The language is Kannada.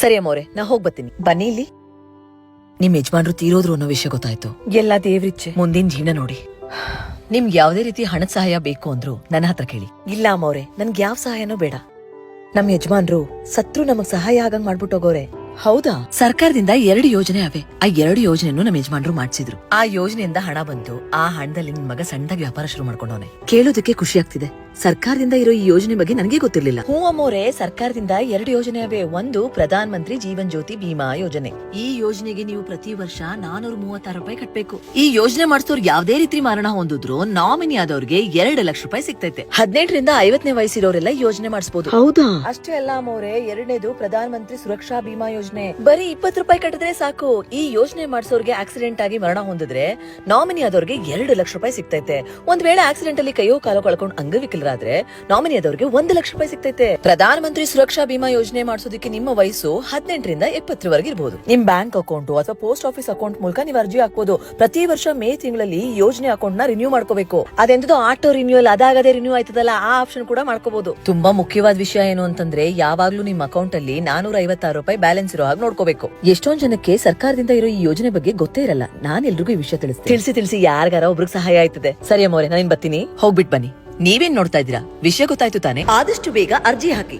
ಸರಿ ಅಮ್ಮವ್ರೆ ನಾ ಹೋಗ್ ಬರ್ತೀನಿ. ಬನ್ನಿ ಇಲ್ಲಿ. ನಿಮ್ ಯಜಮಾನ್ರು ತೀರೋದ್ರು ಅನ್ನೋ ವಿಷಯ ಗೊತ್ತಾಯ್ತು. ಎಲ್ಲ ದೇವ್ರಿಚ್ಛೆ ಮುಂದಿನ ಜೀವನ ನೋಡಿ. ನಿಮ್ಗೆ ಯಾವ್ದೇ ರೀತಿ ಹಣದ ಸಹಾಯ ಬೇಕು ಅಂದ್ರು ನನ್ನ ಹತ್ರ ಕೇಳಿ. ಇಲ್ಲ ಅಮ್ಮವ್ರೆ ನನ್ಗೆ ಯಾವ ಸಹಾಯನೂ ಬೇಡ. ನಮ್ ಯಜಮಾನ್ರು ಸತ್ರು ನಮಗ್ ಸಹಾಯ ಆಗಂಗ್ ಮಾಡ್ಬಿಟ್ಟೋಗೋರೆ ಹೌದಾ? ಸರ್ಕಾರದಿಂದ ಎರಡು ಯೋಜನೆ ಅವೆ. ಆ ಎರಡು ಯೋಜನೆಯನ್ನು ನಮ್ಮ ಯಜಮಾನ್ರು ಮಾಡ್ಸಿದ್ರು. ಆ ಯೋಜನೆಯಿಂದ ಹಣ ಬಂತು. ಆ ಹಣದಲ್ಲಿ ನಿನ್ ಮಗ ಸಣ್ಣದಾಗಿ ವ್ಯಾಪಾರ ಶುರು ಮಾಡ್ಕೊಂಡವನೆ. ಕೇಳೋದಕ್ಕೆ ಖುಷಿ ಆಗ್ತಿದೆ. ಸರ್ಕಾರದಿಂದ ಇರೋ ಈ ಯೋಜನೆ ಬಗ್ಗೆ ನನಗೆ ಗೊತ್ತಿರಲಿಲ್ಲ. ಹೂ ಅಮೋರೆ ಸರ್ಕಾರದಿಂದ ಎರಡು ಯೋಜನೆ ಅವೆ ಒಂದು ಪ್ರಧಾನ ಮಂತ್ರಿ ಜೀವನ್ ಜ್ಯೋತಿ ಬಿಮಾ ಯೋಜನೆ. ಈ ಯೋಜನೆಗೆ ನೀವು ಪ್ರತಿ ವರ್ಷ ನಾನೂರ ಮೂವತ್ತಾರು ರೂಪಾಯಿ ಕಟ್ಟಬೇಕು ಈ ಯೋಜನೆ ಮಾಡಿಸೋರು ಯಾವ್ದೇ ರೀತಿ ಮರಣ ಹೊಂದಿದ್ರು ನಾಮಿನಿ ಆದವ್ರಿಗೆ ಎರಡು ಲಕ್ಷ ರೂಪಾಯಿ ಸಿಗ್ತೈತೆ. ಹದಿನೆಂಟರಿಂದ ಐವತ್ತನೇ ವಯಸ್ಸಿರೋರೆಲ್ಲ ಯೋಜನೆ ಮಾಡಿಸಬಹುದು ಹೌದಾ? ಅಷ್ಟೇ ಅಲ್ಲ ಅಮೋರೆ ಎರಡನೇದು ಪ್ರಧಾನ ಮಂತ್ರಿ ಸುರಕ್ಷಾ ಬಿಮಾ ಯೋಜನೆ. ಬರೀ ಇಪ್ಪತ್ತು ರೂಪಾಯಿ ಕಟ್ಟಿದ್ರೆ ಸಾಕು. ಈ ಯೋಜನೆ ಮಾಡಿಸೋರ್ಗೆ ಆಕ್ಸಿಡೆಂಟ್ ಆಗಿ ಮರಣ ಹೊಂದಿದ್ರೆ ನಾಮಿನಿ ಆದವ್ರಿಗೆ ಎರಡು ಲಕ್ಷ ರೂಪಾಯಿ ಸಿಗ್ತೈತೆ. ಒಂದ್ ವೇಳೆ ಆಕ್ಸಿಡೆಂಟ್ ಅಲ್ಲಿ ಕೈಯೋ ಕಾಲೋ ಕಳ್ಕೊಂಡು ಅಂಗವಿಕಲರಾದ್ರೆ ನಾಮಿನಿ ಆದವ್ರಿಗೆ ಒಂದು ಲಕ್ಷ ರೂಪಾಯಿ ಸಿಗ್ತೈತೆ. ಪ್ರಧಾನ ಮಂತ್ರಿ ಸುರಕ್ಷಾ ಬಿಮಾ ಯೋಜನೆ ಮಾಡಿಸೋದಕ್ಕೆ ನಿಮ್ಮ ವಯಸ್ಸು ಹದಿನೆಂಟರಿಂದ ಎಪ್ಪತ್ತರವರೆಗೆ ಇರಬಹುದು ನಿಮ್ ಬ್ಯಾಂಕ್ ಅಕೌಂಟ್ ಅಥವಾ ಪೋಸ್ಟ್ ಆಫೀಸ್ ಅಕೌಂಟ್ ಮೂಲಕ ನೀವು ಅರ್ಜಿ ಹಾಕಬಹುದು ಪ್ರತಿ ವರ್ಷ ಮೇ ತಿಂಗಳಲ್ಲಿ ಯೋಜನೆ ಅಕೌಂಟ್ನ ರಿನ್ಯೂ ಮಾಡ್ಕೋಬೇಕು. ಅದೆಂತದೋ ಆಟೋ ರಿನ್ಯೂವಲ್ ಅದಾಗದೆ ರಿನ್ಯೂ ಆಯ್ತದಲ್ಲ, ಆ ಆಪ್ಷನ್ ಕೂಡ ಮಾಡ್ಕೋಬಹುದು ತುಂಬಾ ಮುಖ್ಯವಾದ ವಿಷಯ ಏನು ಅಂತಂದ್ರೆ ಯಾವಾಗ್ಲೂ ನಿಮ್ ಅಕೌಂಟ್ ಅಲ್ಲಿ ನಾನೂರ ಐವತ್ತಾರು ರೂಪಾಯಿ ಬ್ಯಾಲೆನ್ಸ್ ಇರೋ ಹಾಗೆ ನೋಡ್ಕೋಬೇಕು. ಎಷ್ಟೊಂದ್ ಜನಕ್ಕೆ ಸರ್ಕಾರದಿಂದ ಇರೋ ಈ ಯೋಜನೆ ಬಗ್ಗೆ ಗೊತ್ತೇ ಇರಲ್ಲ. ನಾನ್ ಎಲ್ರಿಗೂ ಈ ವಿಷಯ ತಿಳಿಸ್ತೀನಿ. ತಿಳಿಸಿ ತಿಳಿಸಿ ಯಾರಿಗಾರ ಒಬ್ರಿಗೆ ಸಹಾಯ ಆಯ್ತದೆ. ಸರಿ ಅಮ್ಮವ್ರೆ ನಾನು ಬತ್ತೀನಿ ಹೋಗ್ಬಿಟ್ ಬನ್ನಿ. ನೀವೇನ್ ನೋಡ್ತಾ ಇದ್ದೀರಾ? ವಿಷಯ ಗೊತ್ತಾಯ್ತು ತಾನೆ? ಆದಷ್ಟು ಬೇಗ ಅರ್ಜಿ ಹಾಕಿ.